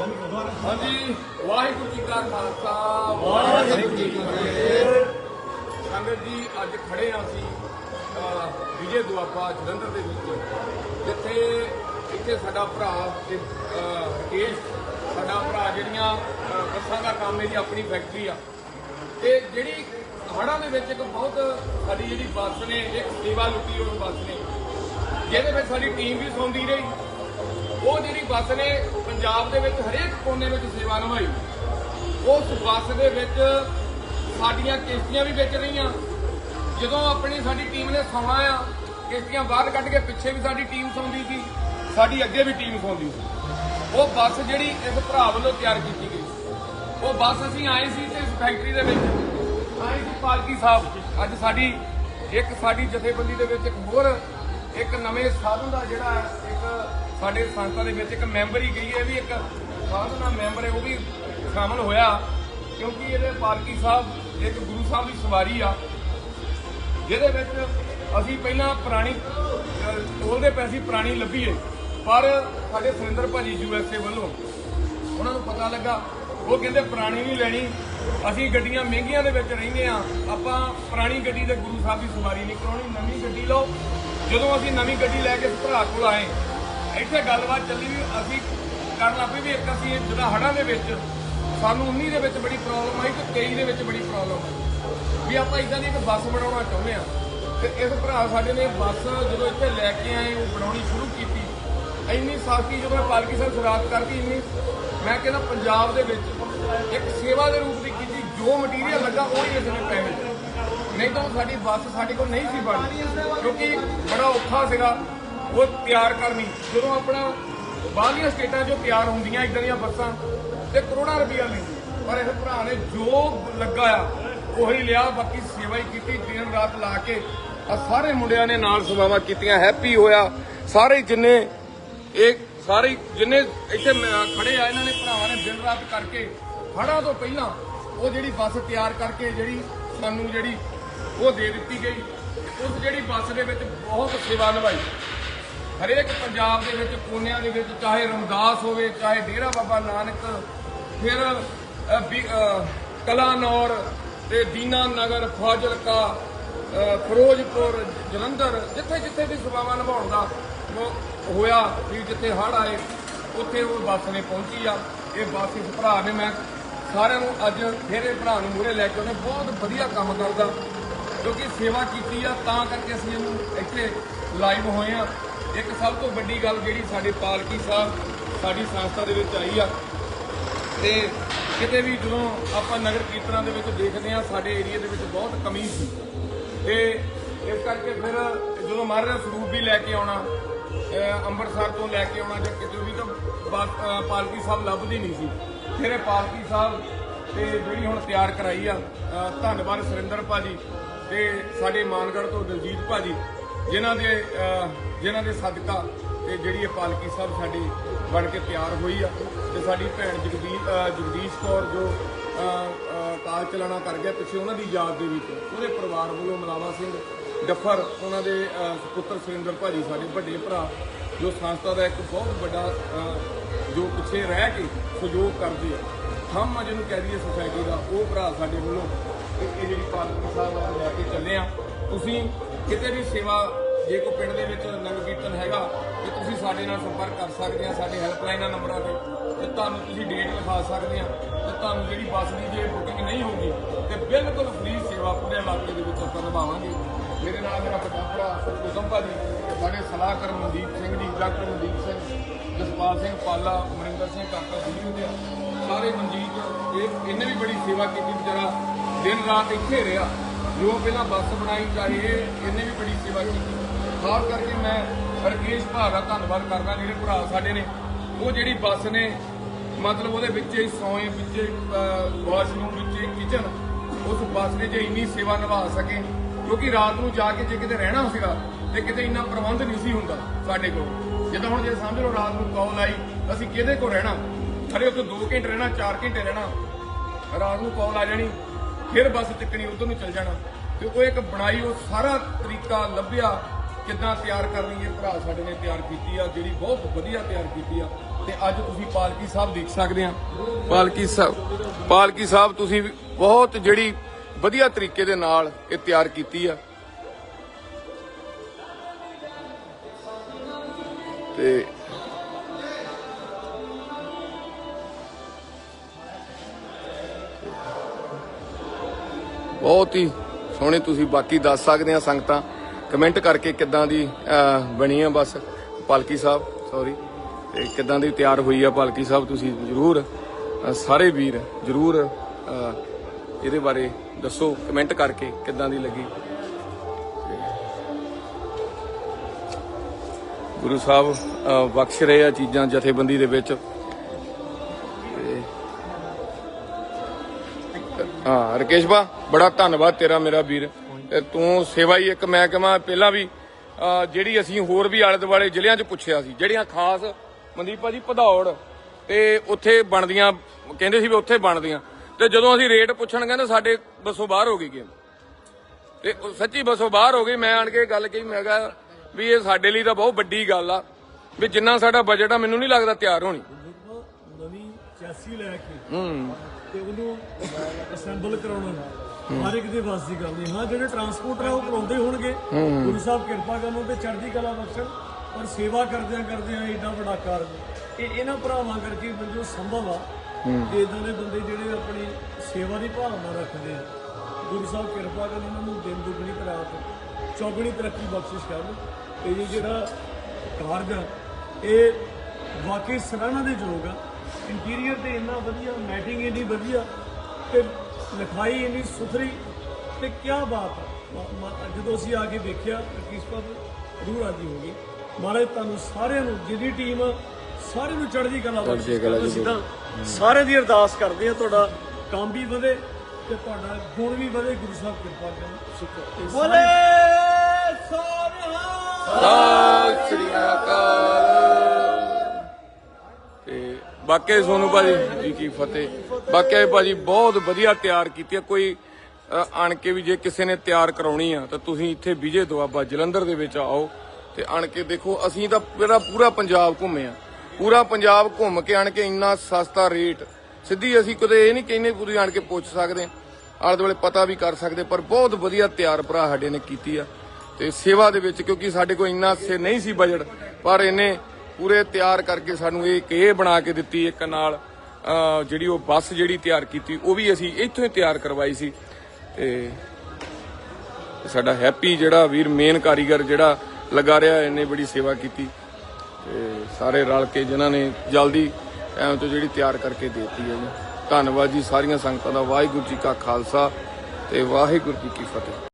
ਹਾਂਜੀ, ਵਾਹਿਗੁਰੂ ਜੀ ਕਾ ਖਾਲਸਾ, ਵਾਹਿਗੁਰੂ ਜੀ ਕੀ ਫਤਿਹ। ਸੰਗਤ ਜੀ, ਅੱਜ ਖੜੇ ਹਾਂ ਅਸੀਂ ਵਿਜੇ ਦੁਆਬਾ ਜਲੰਧਰ ਦੇ ਵਿੱਚ, ਜਿੱਥੇ ਇੱਥੇ ਸਾਡਾ ਭਰਾ ਤੇ ਰਕੇਸ਼, ਸਾਡਾ ਭਰਾ ਜਿਹੜੀਆਂ ਬੱਸਾਂ ਦਾ ਕੰਮ ਇਹਦੀ ਆਪਣੀ ਫੈਕਟਰੀ ਆ। ਤੇ ਜਿਹੜੀ ਹੜ੍ਹਾਂ ਦੇ ਵਿੱਚ ਇੱਕ ਬਹੁਤ ਸਾਡੀ ਜਿਹੜੀ ਬੱਸ ਨੇ, ਇੱਕ ਸੇਵਾ ਲੁੱਟੀ ਹੋਈ ਬੱਸ ਨੇ, ਜਿਹਦੇ ਵਿੱਚ ਸਾਡੀ ਟੀਮ ਵੀ ਸੌਂਦੀ ਰਹੀ। ਉਹ ਜਿਹੜੀ ਬੱਸ ਨੇ ਪੰਜਾਬ ਦੇ ਵਿੱਚ ਹਰੇਕ ਕੋਨੇ ਵਿੱਚ ਸੇਵਾ ਨਿਭਾਈ, ਉਸ ਬੱਸ ਦੇ ਵਿੱਚ ਸਾਡੀਆਂ ਕਿਸ਼ਤੀਆਂ ਵੀ ਵਿੱਚ ਰਹੀਆਂ। ਜਦੋਂ ਆਪਣੀ ਸਾਡੀ ਟੀਮ ਨੇ ਸੌਣਾ ਆ, ਕਿਸ਼ਤੀਆਂ ਬਾਹਰ ਕੱਢ ਕੇ ਪਿੱਛੇ ਵੀ ਸਾਡੀ ਟੀਮ ਸੌਂਦੀ ਸੀ, ਸਾਡੀ ਅੱਗੇ ਵੀ ਟੀਮ ਸੌਂਦੀ ਸੀ। ਉਹ ਬੱਸ ਜਿਹੜੀ ਇਸ ਭਰਾ ਵੱਲੋਂ ਤਿਆਰ ਕੀਤੀ ਗਈ। ਉਹ ਬੱਸ ਅਸੀਂ ਆਏ ਸੀ ਤੇ ਇਸ ਫੈਕਟਰੀ ਦੇ ਵਿੱਚ ਆਏ ਸੀ ਪਾਲਕੀ ਸਾਹਿਬ। ਅੱਜ ਸਾਡੀ ਇੱਕ ਸਾਡੀ ਜਥੇਬੰਦੀ ਦੇ ਵਿੱਚ ਇੱਕ ਹੋਰ ਇੱਕ ਨਵੇਂ ਸਾਧੂ ਦਾ ਜਿਹੜਾ ਇੱਕ ਸਾਡੇ ਸੰਸਥਾ ਦੇ ਵਿੱਚ ਇੱਕ ਮੈਂਬਰ ਹੀ ਗਈ ਹੈ ਵੀ ਇੱਕ ਸਾਧਨਾ ਮੈਂਬਰ ਹੈ ਉਹ ਵੀ ਸ਼ਾਮਲ ਹੋਇਆ ਕਿਉਂਕਿ ਇਹਦੇ ਪਾਲਕੀ ਸਾਹਿਬ ਇੱਕ ਗੁਰੂ ਸਾਹਿਬ ਦੀ ਸਵਾਰੀ ਆ ਜਿਹਦੇ ਵਿੱਚ ਅਸੀਂ ਪਹਿਲਾਂ ਪੁਰਾਣੀ ਅਹ, ਟੋਲਦੇ ਪਏ ਸੀ ਪੁਰਾਣੀ ਲੱਭੀਏ ਪਰ ਸਾਡੇ ਸੁਰਿੰਦਰ ਭਾਜੀ ਯੂਐਸਏ ਵੱਲੋਂ ਉਹਨਾਂ ਨੂੰ ਪਤਾ ਲੱਗਾ ਉਹ ਕਹਿੰਦੇ ਪੁਰਾਣੀ ਨਹੀਂ ਲੈਣੀ ਅਸੀਂ ਗੱਡੀਆਂ ਮਹਿੰਗੀਆਂ ਦੇ ਵਿੱਚ ਰਹਿੰਦੇ ਆ ਆਪਾਂ ਪੁਰਾਣੀ ਗੱਡੀ ਦੇ ਗੁਰੂ ਸਾਹਿਬ ਦੀ ਸਵਾਰੀ ਨਹੀਂ ਕਰਾਉਣੀ ਨਵੀਂ ਗੱਡੀ ਲਓ ਜਦੋਂ ਅਸੀਂ ਨਵੀਂ ਗੱਡੀ ਲੈ ਕੇ ਭਰਾ ਕੋਲ ਆਏ ਇੱਥੇ ਗੱਲਬਾਤ ਚੱਲੀ ਵੀ ਅਸੀਂ ਕਰਨ ਲੱਗ ਪਏ ਵੀ ਇੱਕ ਅਸੀਂ ਜਿਹੜਾ ਹੜ੍ਹਾਂ ਦੇ ਵਿੱਚ ਸਾਨੂੰ 19 ਦੇ ਵਿੱਚ ਬੜੀ ਪ੍ਰੋਬਲਮ ਆਈ ਤੇ 23 ਦੇ ਵਿੱਚ ਬੜੀ ਪ੍ਰੋਬਲਮ ਆਈ। ਵੀ ਆਪਾਂ ਇਦਾਂ ਦੀ ਇੱਕ ਬੱਸ ਬਣਾਉਣਾ ਚਾਹੁੰਦੇ ਆ ਤੇ ਇਸ ਭਰਾ ਸਾਡੇ ਨੇ ਬੱਸ ਜਦੋਂ ਇੱਥੇ ਲੈ ਕੇ ਆਏ, ਉਹ ਬਣਾਉਣੀ ਸ਼ੁਰੂ ਕੀਤੀ। ਇੰਨੀ ਸਾਖੀ ਜਦੋਂ ਮੈਂ ਪਾਲਕੀ ਸਾਹਿਬ ਸ਼ੁਰੂਆਤ ਕਰਦੀ, ਇੰਨੀ ਮੈਂ ਕਹਿੰਦਾ ਪੰਜਾਬ ਦੇ ਵਿੱਚ ਇੱਕ ਸੇਵਾ ਦੇ ਰੂਪ ਦੀ ਕੀਤੀ, ਜੋ ਮਟੀਰੀਅਲ ਲੱਗਾ ਉਹ ਹੀ ਇਸ ਨੇ। ਪੈਸੇ ਨਹੀਂ ਤਾਂ ਸਾਡੀ ਬੱਸ ਸਾਡੇ ਕੋਲ ਨਹੀਂ ਸੀ ਬਣਨੀ ਕਿਉਂਕਿ ਬੜਾ ਔਖਾ ਸੀਗਾ। ਉਹ ਤਿਆਰ ਕਰਨੀ ਜਦੋਂ ਆਪਣਾ ਬਾਹਰਲੀਆਂ ਸਟੇਟਾਂ 'ਚੋਂ ਤਿਆਰ ਹੁੰਦੀਆਂ ਇਦਾਂ ਦੀਆਂ ਬੱਸਾਂ, ਤੇ ਕਰੋੜਾਂ ਰੁਪਈਆ ਲੈਂਦੀ। ਪਰ ਇਹ ਭਰਾ ਨੇ ਜੋ ਲੱਗਾ ਆ, ਉਹੀ ਲਿਆ, ਬਾਕੀ ਸੇਵਾ ਹੀ ਕੀਤੀ, ਦਿਨ ਰਾਤ ਲਾ ਕੇ। ਆ ਸਾਰੇ ਮੁੰਡਿਆਂ ਨੇ ਨਾਲ ਸੇਵਾਵਾਂ ਕੀਤੀਆਂ, ਹੈਪੀ ਹੋਇਆ। ਸਾਰੇ ਜਿੰਨੇ ਇਹ, ਸਾਰੇ ਜਿੰਨੇ ਇੱਥੇ ਮ- ਖੜੇ ਆ, ਇਹਨਾਂ ਨੇ ਭਰਾਵਾਂ ਨੇ ਦਿਨ ਰਾਤ ਕਰਕੇ, ਹੜ੍ਹਾਂ ਤੋਂ ਪਹਿਲਾਂ ਉਹ ਜਿਹੜੀ ਬੱਸ ਤਿਆਰ ਕਰਕੇ, ਜਿਹੜੀ ਸਾਨੂੰ ਜਿਹੜੀ ਉਹ ਦੇ ਦਿੱਤੀ ਗਈ। ਉਸ ਜਿਹੜੀ ਬੱਸ ਦੇ ਵਿੱਚ ਬਹੁਤ ਸੇਵਾ ਨਿਭਾਈ। ਹਰੇਕ ਪੰਜਾਬ ਦੇ ਵਿੱਚ, ਕੋਨਿਆਂ ਦੇ ਵਿੱਚ, ਚਾਹੇ ਰਮਦਾਸ ਹੋਵੇ, ਚਾਹੇ ਡੇਰਾ ਬਾਬਾ ਨਾਨਕ, ਫਿਰ ਬੀ- ਕਲਾਨੌਰ ਤੇ ਦੀਨਾ ਨਗਰ, ਫਾਜ਼ਿਲਕਾ ਫਿਰੋਜ਼ਪੁਰ, ਜਲੰਧਰ ਜਿੱਥੇ ਜਿੱਥੇ ਵੀ ਸੇਵਾਵਾਂ ਨਿਭਾਉਣ ਦਾ ਉਹ ਹੋਇਆ, ਵੀ ਜਿੱਥੇ ਹੜ੍ਹ ਆਏ, ਉੱਥੇ ਉਹ ਬੱਸ ਨੇ ਪਹੁੰਚੀ ਆ। ਇਹ ਬੱਸ ਇਸ ਭਰਾ ਨੇ, ਮੈਂ ਸਾਰਿਆਂ ਨੂੰ ਅੱਜ ਫਿਰ ਭਰਾ ਨੂੰ ਮੂਹਰੇ ਲੈ ਕੇ ਉਹਨੇ ਬਹੁਤ ਵਧੀਆ ਕੰਮ ਕਰਦਾ ਕਿਉਂਕਿ ਸੇਵਾ ਕੀਤੀ ਆ, ਤਾਂ ਕਰਕੇ ਅਸੀਂ ਇਹਨੂੰ ਇੱਥੇ ਲਾਈਵ ਹੋਏ ਆ। ਇੱਕ ਸਭ ਤੋਂ ਵੱਡੀ ਗੱਲ ਜਿਹੜੀ ਸਾਡੇ ਪਾਲਕੀ ਸਾਹਿਬ, ਸਾਡੀ ਸੰਸਥਾ ਦੇ ਵਿੱਚ ਆਈ ਆ, ਤੇ ਕਿਤੇ ਵੀ ਜਦੋਂ ਆਪਾਂ ਨਗਰ ਕੀਰਤਨਾਂ ਦੇ ਵਿੱਚ ਦੇਖਦੇ ਆ ਸਾਡੇ ਏਰੀਆ ਦੇ ਵਿੱਚ ਬਹੁਤ ਕਮੀ ਸੀ। ਤੇ ਇਸ ਕਰਕੇ ਫਿਰ ਜਦੋਂ ਮਹਾਰਾਜ ਸਰੂਪ ਵੀ ਲੈ ਕੇ ਆਉਣਾ ਅੰਮ੍ਰਿਤਸਰ ਤੋਂ ਲੈ ਕੇ ਆਉਣਾ ਜਾਂ ਕਿਤੇ ਵੀ ਤਾਂ ਪਾਲਕੀ ਸਾਹਿਬ ਲੱਭਦੀ ਨਹੀਂ ਸੀ। ਫਿਰ ਇਹ ਪਾਲਕੀ ਸਾਹਿਬ ਤੇ ਜਿਹੜੀ ਹੁਣ ਤਿਆਰ ਕਰਾਈ ਆ ਧੰਨਵਾਦ ਸੁਰਿੰਦਰ ਭਾਜੀ ਤੇ ਸਾਡੇ ਮਾਨਗੜ੍ਹ ਤੋਂ ਦਲਜੀਤ ਭਾਜੀ। ਜਿਨ੍ਹਾਂ ਦੇ ਜਿਨ੍ਹਾਂ ਦੇ ਸਦਕਾ ਤੇ ਜਿਹੜੀ ਇਹ ਪਾਲਕੀ ਸਾਹਿਬ ਸਾਡੀ ਬਣ ਕੇ ਤਿਆਰ ਹੋਈ ਆ ਤੇ ਸਾਡੀ ਭੈਣ ਜਗਦੀਸ਼ ਜਗਦੀਸ਼ ਕੌਰ ਜੋ ਅਹ, ਕਾਲ ਚਲਾਣਾ ਕਰ ਗਿਆ ਪਿੱਛੇ ਉਹਨਾਂ ਦੀ ਯਾਦ ਦੇ ਵਿੱਚ ਉਹਦੇ ਪਰਿਵਾਰ ਵੱਲੋਂ ਮਲਾਵਾ ਸਿੰਘ ਡੱਫਰ ਉਹਨਾਂ ਦੇ ਪੁੱਤਰ ਸੁਰਿੰਦਰ ਭਾਜੀ ਸਾਡੇ ਵੱਡੇ ਭਰਾ ਜੋ ਸੰਸਥਾ ਦਾ ਇੱਕ ਬਹੁਤ ਵੱਡਾ ਜੋ ਪਿੱਛੇ ਰਹਿ ਕੇ ਸਹਿਯੋਗ ਕਰਦੇ ਆ। ਥੰਮ ਜਿਹਨੂੰ ਕਹਿ ਦਈਏ ਸੁਸਾਇਟੀ ਦਾ ਉਹ ਭਰਾ ਸਾਡੇ ਵੱਲੋਂ ਇਹ ਜਿਹੜੀ ਪਾਲਕੀ ਸਾਹਿਬ ਆ ਲੈ ਕੇ ਚੱਲੇ ਆ ਤੁਸੀਂ ਕਿਤੇ ਵੀ ਸੇਵਾ, ਜੇ ਕੋਈ ਪਿੰਡ ਦੇ ਵਿੱਚ ਨਗਰ ਕੀਰਤਨ ਹੈਗਾ, ਤੇ ਤੁਸੀਂ ਸਾਡੇ ਨਾਲ ਸੰਪਰਕ ਕਰ ਸਕਦੇ ਆ, ਸਾਡੇ ਹੈਲਪਲਾਈਨਾਂ ਨੰਬਰਾਂ ਤੇ ਤੇ ਤੁਹਾਨੂੰ ਤੁਸੀਂ ਡੇਟ ਲਿਖਾ ਸਕਦੇ ਆ, ਤੇ ਤੁਹਾਨੂੰ ਜਿਹੜੀ ਬੱਸ ਦੀ ਜੇ ਬੁਕਿੰਗ ਨਹੀਂ ਹੋਊਗੀ, ਤੇ ਬਿਲਕੁਲ ਫ੍ਰੀ ਸੇਵਾ ਪੂਰੇ ਇਲਾਕੇ ਦੇ ਵਿੱਚ ਆਪਾਂ ਨਿਭਾਵਾਂਗੇ। ਮੇਰੇ ਨਾਲ ਮੇਰਾ ਵੱਡਾ ਭਰਾ ਉਦਮ ਭਾਜੀ ਸਾਡੇ ਸਲਾਹਕਾਰ ਮਨਦੀਪ ਸਿੰਘ ਜੀ, ਡਾਕਟਰ ਮਨਦੀਪ ਸਿੰਘ, ਜਸਪਾਲ ਸਿੰਘ ਪਾਲਾ ਮਨਿੰਦਰ ਸਿੰਘ ਕਾਕਾ ਜੀ ਦੇ ਸਾਰੇ ਮਨਜੀਤ, ਇਹ ਇਹਨੇ ਵੀ ਬੜੀ ਸੇਵਾ ਕੀਤੀ, ਵਿਚਾਰਾ ਦਿਨ ਰਾਤ ਇੱਥੇ ਰਿਹਾ। ਜੋ ਪਹਿਲਾਂ ਬੱਸ ਬਣਾਈ ਚਾਹੇ ਇਹਨੇ ਵੀ ਬੜੀ ਸੇਵਾ ਕੀਤੀ। ਖਾਸ ਕਰਕੇ ਮੈਂ ਰਕੇਸ਼ ਭਾਗ ਦਾ ਧੰਨਵਾਦ ਕਰਦਾ, ਜਿਹੜੇ ਭਰਾ ਸਾਡੇ ਨੇ। ਉਹ ਜਿਹੜੀ ਬੱਸ ਨੇ, ਮਤਲਬ ਉਹਦੇ ਵਿੱਚ ਹੀ ਸੌਏ, ਵਿੱਚ ਵਾਸ਼ਰੂਮ, ਵਿੱਚ ਕਿਚਨ ਉਸ ਬੱਸ ਨੇ ਜੇ ਇੰਨੀ ਸੇਵਾ ਨਿਭਾ ਸਕੇ, ਕਿਉਂਕਿ ਰਾਤ ਨੂੰ ਜਾ ਕੇ ਜੇ ਕਿਤੇ ਰਹਿਣਾ ਸੀਗਾ, ਤੇ ਕਿਤੇ ਇੰਨਾ ਪ੍ਰਬੰਧ ਨਹੀਂ ਸੀ ਹੁੰਦਾ ਸਾਡੇ ਕੋਲ। ਜਿੱਦਾਂ ਹੁਣ ਜੇ ਸਮਝ ਲਓ ਰਾਤ ਨੂੰ ਕਾਲ ਆਈ, ਅਸੀਂ ਕਿਹਦੇ ਕੋਲ ਰਹਿਣਾ? ਖਰੇ ਉੱਥੇ 2 ਘੰਟੇ ਰਹਿਣਾ 4 ਘੰਟੇ ਰਹਿਣਾ। ਰਾਤ ਨੂੰ ਕਾਲ ਆ ਜਾਣੀ। ਫਿਰ ਬੱਸ ਚੱਕਣੀ ਉਧਰ ਨੂੰ ਚੱਲ ਜਾਣਾ। ਤੇ ਉਹ ਇੱਕ ਬਣਾਈ, ਉਹ ਸਾਰਾ ਤਰੀਕਾ ਲੱਭਿਆ ਕਿੱਦਾਂ ਤਿਆਰ ਕਰਨੀ ਇਹ ਭਰਾ ਸਾਡੇ ਨੇ ਤਿਆਰ ਕੀਤੀ ਆ, ਜਿਹੜੀ ਬਹੁਤ ਵਧੀਆ ਤਿਆਰ ਕੀਤੀ ਆ। ਤੇ ਅੱਜ ਤੁਸੀਂ ਪਾਲਕੀ ਸਾਹਿਬ ਦੇਖ ਸਕਦੇ ਆ। ਪਾਲਕੀ ਸਾਹਿਬ ਪਾਲਕੀ ਸਾਹਿਬ, ਤੁਸੀਂ ਬਹੁਤ ਜਿਹੜੀ ਵਧੀਆ ਤਰੀਕੇ ਦੇ ਨਾਲ ਇਹ ਤਿਆਰ ਕੀਤੀ ਆ। ਤੇ ਬਹੁਤ ਹੀ ਸੋਹਣੇ ਤੁਸੀਂ ਬਾਕੀ ਦੱਸ ਸਕਦੇ ਆ ਸੰਗਤਾਂ। ਕਮੈਂਟ ਕਰਕੇ ਕਿੱਦਾਂ ਦੀ ਬਣੀ ਆ ਬਸ। ਪਾਲਕੀ ਸਾਹਿਬ ਸੌਰੀ ਤੇ ਕਿੱਦਾਂ ਦੀ ਤਿਆਰ ਹੋਈ ਆ ਪਾਲਕੀ ਸਾਹਿਬ, ਤੁਸੀਂ ਜਰੂਰ ਸਾਰੇ ਵੀਰ ਜਰੂਰ ਇਹਦੇ ਬਾਰੇ ਦੱਸੋ, ਕਮੈਂਟ ਕਰਕੇ ਕਿੱਦਾਂ ਦੀ ਲੱਗੀ। ਤੇ ਗੁਰੂ ਸਾਹਿਬ ਬਖਸ਼ ਰਹੇ ਆ ਚੀਜ਼ਾਂ ਜਥੇਬੰਦੀ ਦੇ ਵਿੱਚ। ਹਾਂ ਰਕੇਸ਼ ਬਾ ਬੜਾ ਧੰਨਵਾਦ ਤੇਰਾ ਮੇਰਾ ਵੀਰ। ਤੇ ਤੂੰ ਸੇਵਾ ਹੀ ਇੱਕ ਮੈਂ ਕਹਾਂ ਪਹਿਲਾਂ ਵੀ ਜਿਹੜੀ ਅਸੀਂ ਹੋਰ ਵੀ ਆਲੇ ਦੁਆਲੇ ਜ਼ਿਲ੍ਹਿਆਂ 'ਚ ਪੁੱਛਿਆ ਸੀ ਜਿਹੜੀਆਂ ਖਾਸ ਮਨਦੀਪ ਭਾਜੀ ਭਦੌੜ ਤੇ ਉੱਥੇ ਬਣਦੀਆਂ ਕਹਿੰਦੇ ਸੀ ਵੀ ਉੱਥੇ ਬਣਦੀਆਂ। ਤੇ ਜਦੋਂ ਅਸੀਂ ਰੇਟ ਪੁੱਛਣ ਗਏ ਤਾਂ ਸਾਡੇ ਬੱਸੋਂ ਬਾਹਰ ਹੋ ਗਈ ਗੇਮ। ਤੇ ਸੱਚੀ ਬੱਸੋਂ ਬਾਹਰ ਹੋ ਗਈ ਮੈਂ ਆਣ ਕੇ ਗੱਲ ਕਹੀ ਮੈਂ ਕਿਹਾ ਵੀ ਇਹ ਸਾਡੇ ਲਈ ਤਾਂ ਬਹੁਤ ਵੱਡੀ ਗੱਲ ਆ ਵੀ ਜਿੰਨਾ ਸਾਡਾ ਬਜਟ ਆ ਮੈਨੂੰ ਨਹੀਂ ਲੱਗਦਾ ਤਿਆਰ ਹੋਣੀ। ਨਵੀਂ ਚੈਸੀ ਲੈ ਕੇ ਹੂੰ। ਤੇ ਉਹਨੂੰ ਅਸੈਂਬਲ ਕਰਾਉਣਾ। ਹਰ ਇੱਕ ਦੇ ਵਾਸ ਦੀ ਗੱਲ ਨਹੀਂ। ਹਾਂ ਜਿਹੜੇ ਟਰਾਂਸਪੋਰਟਰ ਆ ਉਹ ਕਰਾਉਂਦੇ ਹੋਣਗੇ। ਗੁਰੂ ਸਾਹਿਬ ਕਿਰਪਾ ਕਰਨ ਤੇ ਚੜ੍ਹਦੀ ਕਲਾ ਬਖਸ਼ਣ ਪਰ ਸੇਵਾ ਕਰਦਿਆਂ ਕਰਦਿਆਂ ਏਡਾ ਵੱਡਾ ਕਾਰਜ ਇਹ ਇਹਨਾਂ ਭਰਾਵਾਂ ਕਰਕੇ ਬੰਜੋ ਸੰਭਵ ਆ ਤੇ ਇਦਾਂ ਦੇ ਬੰਦੇ ਜਿਹੜੇ ਆਪਣੀ ਸੇਵਾ ਦੀ ਭਾਵਨਾ ਰੱਖਦੇ ਆ। ਗੁਰੂ ਸਾਹਿਬ ਕਿਰਪਾ ਕਰਨ ਉਹਨਾਂ ਨੂੰ ਦਿਨ ਦੁਗਣੀ ਤੇ ਰਾਤ ਚੌਗਣੀ ਤਰੱਕੀ ਬਖਸ਼ਿਸ਼ ਕਰਨ। ਤੇ ਇਹ ਜਿਹੜਾ ਕਾਰਜ ਆ ਇਹ ਵਾਕਈ ਸਰਾਹਨਾ ਦੇ ਯੋਗ ਆ। ਇੰਟੀਰੀਅਰ ਤੇ ਇੰਨਾ ਵਧੀਆ ਮੈਟਿੰਗ ਇੰਨੀ ਵਧੀਆ ਤੇ ਲਿਖਾਈ ਇੰਨੀ ਸੁਥਰੀ ਤੇ ਕੀ ਬਾਤ ਮ- ਜਦੋਂ ਅਸੀਂ ਆ ਕੇ ਵੇਖਿਆ ਰਕੀਸ਼ ਬਾਬੂ ਰੂਹ ਰਾਜੀ ਹੋ ਗਈ। ਮਹਾਰਾਜ ਤੁਹਾਨੂੰ ਸਾਰਿਆਂ ਨੂੰ ਜਿਹਦੀ ਟੀਮ ਸਾਰਿਆਂ ਨੂੰ ਚੜ੍ਹਦੀ ਕਲਾ ਬਖਸ਼ੇ। ਅਸੀਂ ਤਾਂ ਸਾਰੇ ਦੀ ਅਰਦਾਸ ਕਰਦੇ ਆ ਤੁਹਾਡਾ ਕੰਮ ਵੀ ਵਧੇ ਤੇ ਤੁਹਾਡਾ ਗੁਣ ਵੀ ਵਧੇ। ਗੁਰੂ ਸਾਹਿਬ ਕਿਰਪਾ ਕਰਨ। ਬੋਲੇ ਸਤਿ ਸ੍ਰੀ ਅਕਾਲ। ਬਾਕੀ ਸੋਨੂ ਭਾਜੀ ਜੀ ਕੀ ਫਤਿਹ। ਬਾਕੀ ਭਾਜੀ ਬਹੁਤ ਵਧੀਆ ਤਿਆਰ ਕੀਤੀ ਹੈ। ਕੋਈ ਆਣ ਕੇ ਵੀ ਜੇ ਕਿਸੇ ਨੇ ਤਿਆਰ ਕਰਾਉਣੀ ਆ, ਤਾਂ ਤੁਸੀਂ ਇੱਥੇ ਵਿਜੇ ਦੁਆਬਾ ਜਲੰਧਰ ਦੇ ਵਿੱਚ ਆਓ ਤੇ ਆਣ ਕੇ ਦੇਖੋ, ਅਸੀਂ ਤਾਂ ਪੂਰਾ ਪੂਰਾ ਪੰਜਾਬ ਘੁੰਮੇ ਆ। ਪੂਰਾ ਪੰਜਾਬ ਘੁੰਮ ਕੇ ਆਣ ਕੇ ਇੰਨਾ ਸਸਤਾ ਰੇਟ, ਸਿੱਧੀ ਅਸੀਂ ਕਦੇ ਇਹ ਨਹੀਂ ਕਹਿੰਦੇ ਪੂਰੀ ਆਣ ਕੇ ਪੁੱਛ ਸਕਦੇ। ਆਲੇ ਦੁਆਲੇ ਪਤਾ ਵੀ ਕਰ ਸਕਦੇ, ਪਰ ਬਹੁਤ ਵਧੀਆ ਤਿਆਰ ਭਰਾ ਸਾਡੇ ਨੇ ਕੀਤੀ ਆ। ਤੇ ਸੇਵਾ ਦੇ ਵਿੱਚ ਕਿਉਂਕਿ ਸਾਡੇ ਕੋਲ ਇੰਨਾ ਸੇ ਨਹੀਂ ਸੀ ਬਜਟ ਪਰ ਇਹਨੇ ਪੂਰੇ ਤਿਆਰ ਕਰਕੇ ਸਾਨੂੰ ਇਹ ਕੇ ਬਣਾ ਕੇ ਦਿੱਤੀ ਇੱਕ ਨਾਲ ਜਿਹੜੀ ਉਹ ਬੱਸ ਜਿਹੜੀ ਤਿਆਰ ਕੀਤੀ, ਉਹ ਵੀ ਅਸੀਂ ਇੱਥੋਂ ਹੀ ਤਿਆਰ ਕਰਵਾਈ ਸੀ। ਤੇ ਸਾਡਾ ਹੈਪੀ ਜਿਹੜਾ ਵੀਰ ਮੇਨ ਕਾਰੀਗਰ ਜਿਹੜਾ ਲਗਾ ਰਿਹਾ ਇਹਨੇ ਬੜੀ ਸੇਵਾ ਕੀਤੀ। ਤੇ ਸਾਰੇ ਰਲ ਕੇ ਜਿਨ੍ਹਾਂ ਨੇ ਜਲਦੀ ਟਾਈਮ ਤੋਂ ਜਿਹੜੀ ਤਿਆਰ ਕਰਕੇ ਦੇਤੀ ਹੈ ਜੀ। ਧੰਨਵਾਦ ਜੀ ਸਾਰੀਆਂ ਸੰਗਤਾਂ ਦਾ। ਵਾਹਿਗੁਰੂ ਜੀ ਕਾ ਖਾਲਸਾ ਤੇ ਵਾਹਿਗੁਰੂ ਜੀ ਕੀ ਫਤਿਹ।